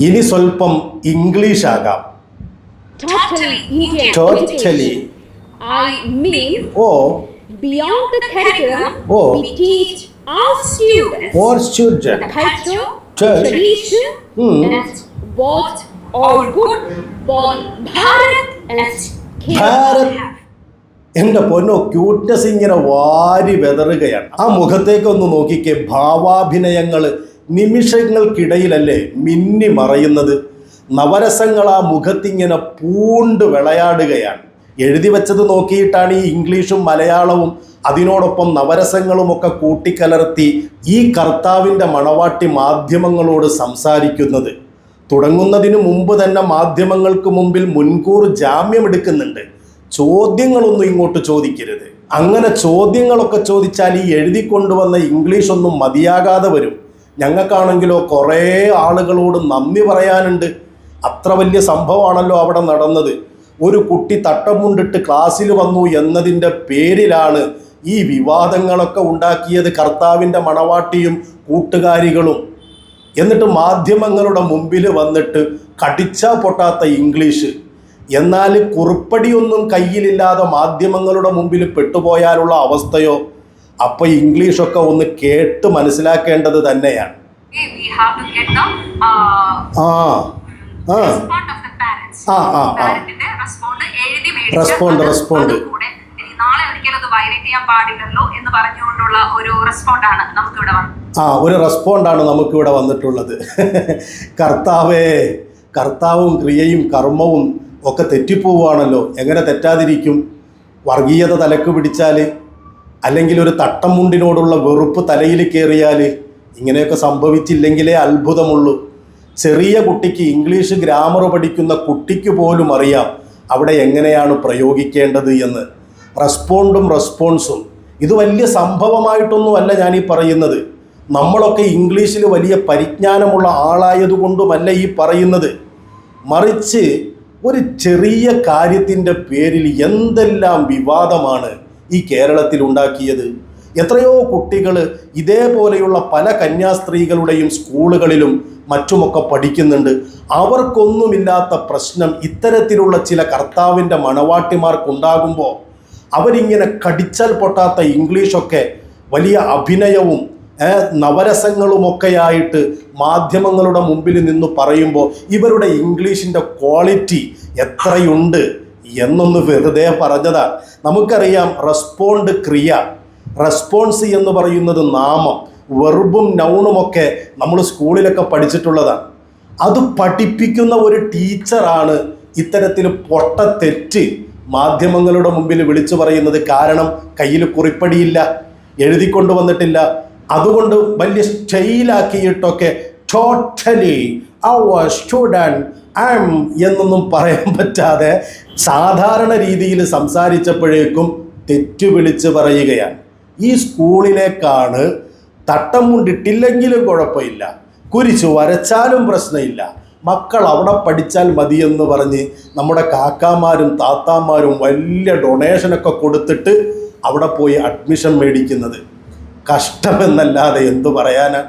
ഇനി സ്വല്പം ഇംഗ്ലീഷ് ആകാം. Totally oh hmm. എന്റെ പൊന്നോ ക്യൂട്ടസ് ഇങ്ങനെ വാരി വെതറുകയാണ്. ആ മുഖത്തേക്കൊന്ന് നോക്കിക്കെ ഭാവാഭിനയങ്ങൾ. നിമിഷങ്ങൾക്കിടയിലല്ലേ മിന്നി മറയുന്നത്? നവരസങ്ങൾ ആ മുഖത്തിങ്ങനെ പൂണ്ട് വിളയാടുകയാണ്. എഴുതി വെച്ചത് നോക്കിയിട്ടാണ് ഈ ഇംഗ്ലീഷും മലയാളവും അതിനോടൊപ്പം നവരസങ്ങളുമൊക്കെ കൂട്ടിക്കലർത്തി ഈ കർത്താവിന്റെ മണവാട്ടി മാധ്യമങ്ങളോട് സംസാരിക്കുന്നത്. തുടങ്ങുന്നതിന് മുമ്പ് തന്നെ മാധ്യമങ്ങൾക്ക് മുമ്പിൽ മുൻകൂർ ജാമ്യമെടുക്കുന്നുണ്ട് ചോദ്യങ്ങളൊന്നും ഇങ്ങോട്ട് ചോദിക്കരുത്. അങ്ങനെ ചോദ്യങ്ങളൊക്കെ ചോദിച്ചാൽ ഈ എഴുതി കൊണ്ടുവന്ന ഇംഗ്ലീഷൊന്നും മതിയാകാതെ വരും. ഞങ്ങൾക്കാണെങ്കിലോ കുറേ ആളുകളോട് നന്ദി പറയാനുണ്ട്. അത്ര വലിയ സംഭവമാണല്ലോ അവിടെ നടന്നത്. ഒരു കുട്ടി തട്ടം മുണ്ടിട്ട് ക്ലാസ്സിൽ വന്നു എന്നതിന്റെ പേരിലാണ് ഈ വിവാദങ്ങളൊക്കെ ഉണ്ടാക്കിയത് കർത്താവിന്റെ മണവാട്ടിയും കൂട്ടുകാരികളും. എന്നിട്ട് മാധ്യമങ്ങളുടെ മുമ്പിൽ വന്നിട്ട് കടിച്ചാ പൊട്ടാത്ത ഇംഗ്ലീഷ്. എന്നാൽ കുറിപ്പടിയൊന്നും കയ്യിലില്ലാതെ മാധ്യമങ്ങളുടെ മുമ്പിൽ പെട്ടുപോയാലുള്ള അവസ്ഥയോ അപ്പൊ ഇംഗ്ലീഷൊക്കെ ഒന്ന് കേട്ട് മനസ്സിലാക്കേണ്ടത് തന്നെയാണ്. Uh, ആ ആ. ആ, ആ, റെസ്പോണ്ട് ഇനി നാളെ ഒരിക്കലും അത് വയലേറ്റ് ചെയ്യാൻ പാടില്ലല്ലോ എന്ന് പറഞ്ഞുകൊണ്ടുള്ള ഒരു റെസ്പോണ്ട് ആണ് നമുക്ക് ഇവിടെ വന്നത്. ആ ഒരു റെസ്പോണ്ടാണ് നമുക്കിവിടെ വന്നിട്ടുള്ളത്. കർത്താവേ കർത്താവും ക്രിയയും കർമ്മവും ഒക്കെ തെറ്റിപ്പോവുകയാണല്ലോ. എങ്ങനെ തെറ്റാതിരിക്കും? വർഗീയത തലക്ക് പിടിച്ചാൽ അല്ലെങ്കിൽ ഒരു തട്ടം മുണ്ടിനോടുള്ള വെറുപ്പ് തലയിൽ കയറിയാൽ ഇങ്ങനെയൊക്കെ സംഭവിച്ചില്ലെങ്കിലേ അത്ഭുതമുള്ളൂ. ചെറിയ കുട്ടിക്ക് ഇംഗ്ലീഷ് ഗ്രാമർ പഠിക്കുന്ന കുട്ടിക്ക് പോലും അറിയാം അവിടെ എങ്ങനെയാണ് പ്രയോഗിക്കേണ്ടത് എന്ന്. റെസ്പോണ്ടും റെസ്പോൺസും. ഇത് വലിയ സംഭവമായിട്ടൊന്നുമല്ല ഈ പറയുന്നത്. നമ്മളൊക്കെ ഇംഗ്ലീഷിൽ വലിയ പരിജ്ഞാനമുള്ള ആളായതുകൊണ്ടുമല്ല ഈ പറയുന്നത്. മറിച്ച് ഒരു ചെറിയ കാര്യത്തിന്റെ പേരിൽ എന്തെല്ലാം വിവാദമാണ് ഈ കേരളത്തിൽ ഉണ്ടാക്കിയത്? എത്രയോ കുട്ടികൾ ഇതേപോലെയുള്ള പല കന്യാസ്ത്രീകളുടെയും സ്കൂളുകളിലും മറ്റുമൊക്കെ പഠിക്കുന്നുണ്ട്. അവർക്കൊന്നുമില്ലാത്ത പ്രശ്നം ഇത്തരത്തിലുള്ള ചില കർത്താവിന്റെ മണവാട്ടിമാർക്കുണ്ടാകുമ്പോൾ അവരിങ്ങനെ കടിച്ചാൽ പൊട്ടാത്ത ഇംഗ്ലീഷൊക്കെ വലിയ അഭിനയവും നവരസങ്ങളുമൊക്കെയായിട്ട് മാധ്യമങ്ങളുടെ മുമ്പിൽ നിന്ന് പറയുമ്പോൾ ഇവരുടെ ഇംഗ്ലീഷിന്റെ ക്വാളിറ്റി എത്രയുണ്ട്? എന്നൊന്ന് വെറുതെ പറഞ്ഞതാണ്. നമുക്കറിയാം റെസ്പോണ്ട് ക്രിയ റെസ്പോൺസ് എന്ന് പറയുന്നത് നാമം വെർബും നൗണുമൊക്കെ നമ്മൾ സ്കൂളിലൊക്കെ പഠിച്ചിട്ടുള്ളതാണ്. അത് പഠിപ്പിക്കുന്ന ഒരു ടീച്ചറാണ് ഇത്തരത്തിൽ പൊട്ട തെറ്റ് മാധ്യമങ്ങളുടെ മുമ്പിൽ വിളിച്ചു പറയുന്നത്. കാരണം കയ്യിൽ കുറിപ്പടിയില്ല എഴുതിക്കൊണ്ടു വന്നിട്ടില്ല അതുകൊണ്ട് വലിയ സ്റ്റൈലാക്കിയിട്ടൊക്കെ ടോട്ടലി അവർ സ്റ്റുഡന്റ് ആം എന്നൊന്നും പറയാൻ പറ്റാതെ സാധാരണ രീതിയിൽ സംസാരിച്ചപ്പോഴേക്കും തെറ്റു വിളിച്ച് പറയുകയാണ്. ഈ സ്കൂളിനേക്കാണ് തട്ടം മുണ്ടിട്ടില്ലെങ്കിലും കുഴപ്പമില്ല. കുരിശു വരച്ചാലും പ്രശ്നമില്ല. മക്കൾ അവിടെ പഠിച്ചാൽ മതിയെന്ന് പറഞ്ഞ് നമ്മുടെ കാക്കാമാരും താത്താമാരും വലിയ ഡൊണേഷനൊക്കെ കൊടുത്തിട്ട് അവിടെ പോയി അഡ്മിഷൻ മേടിക്കുന്നത്. കഷ്ടമെന്നല്ലാതെ എന്തു പറയാനാ?